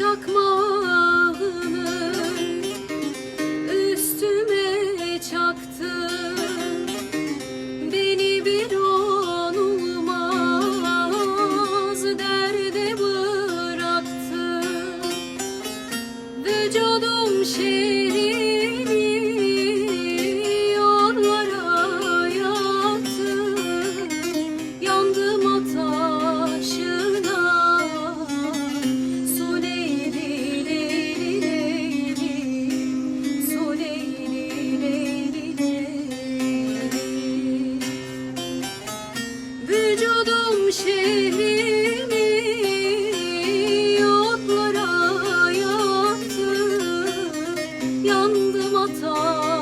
çakmağını üstüme çaktın. Beni bir an olmaz derde bıraktın. Vücudum şiir şehrimi yotlara yaktı Yandım atar